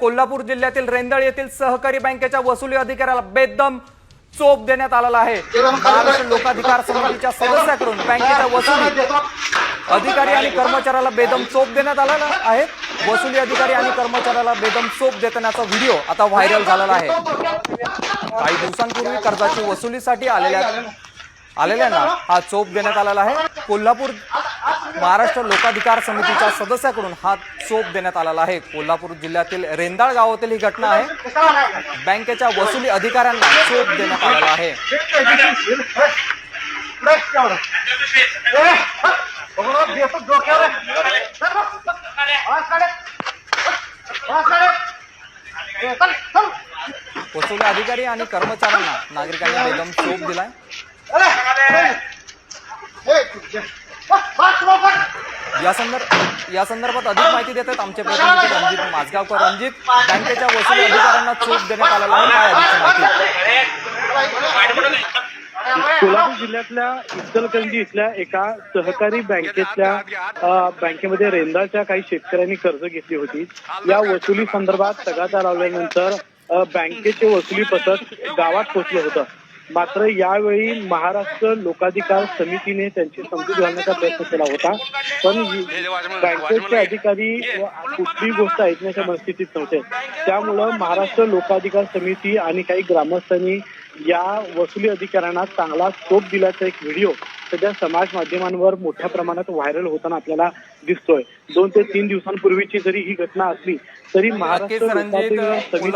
कोल्हापूर जिल्ह्यातील रेंदळ येथील सहकारी बँकेच्या वसुली अधिकाऱ्याला बेदम चोप देण्यात आलेला आहे. महाराष्ट्र लोकाधिकार समितीच्या सदस्याकडून बँकेच्या वसुली अधिकारी आणि कर्मचाऱ्याला बेदम चोप देण्यात आलेला आहे. वसुली अधिकारी आणि कर्मचाऱ्याला बेदम चोप देतानाचा व्हिडिओ आता व्हायरल झालेला आहे. काही दिवसांपूर्वी कर्जाची वसुलीसाठी आलेल्या आलेल्यांना हा चोप देण्यात आलेला आहे. कोल्हापूर महाराष्ट्र लोकाधिकार समितीच्या सदस्याकडून हा चोप देण्यात आलेला आहे. कोल्हापूर जिल्ह्यातील रेंदाळ गावातील ही घटना आहे. बँकेच्या वसुली अधिकाऱ्यांना चोप देण्यात आलेला आहे. वसुली अधिकारी आणि कर्मचाऱ्यांना नागरिकांनी बेदम चोप दिलाय. या संदर्भ या संदर्भात अधिक माहिती देतात आमचे प्रतिनिधी रणजित माझगावकर रणजित बँकेच्या वसुली अधिकाऱ्यांना चोप देण्यात आलेला आहे. काय अधिक माहिती? कोल्हापूर जिल्ह्यातल्या इचलकरंजी इथल्या एका सहकारी बँकेतल्या बँकेमध्ये रेंदाच्या काही शेतकऱ्यांनी कर्ज घेतली होती. या वसुली संदर्भात तगादा लावल्यानंतर बँकेचे वसुली पथक गावात पोहोचलं होतं. मात्र यावेळी महाराष्ट्र लोकाधिकार समितीने त्यांची समजूत घालण्याचा प्रयत्न केला होता. पण बँकेचे अधिकारी कुठलीही गोष्ट ऐकण्याच्या मनस्थितीत नव्हते. त्यामुळं महाराष्ट्र लोकाधिकार समिती आणि काही ग्रामस्थांनी या वसुली अधिकाऱ्यांना चांगला स्कोप दिल्याचा एक व्हिडिओ सध्या समाज माध्यमांवर मोठ्या प्रमाणात व्हायरल होताना आपल्याला दिसतोय. दोन ते तीन दिवसांपूर्वीची जरी ही घटना असली तरी महाराष्ट्र समिती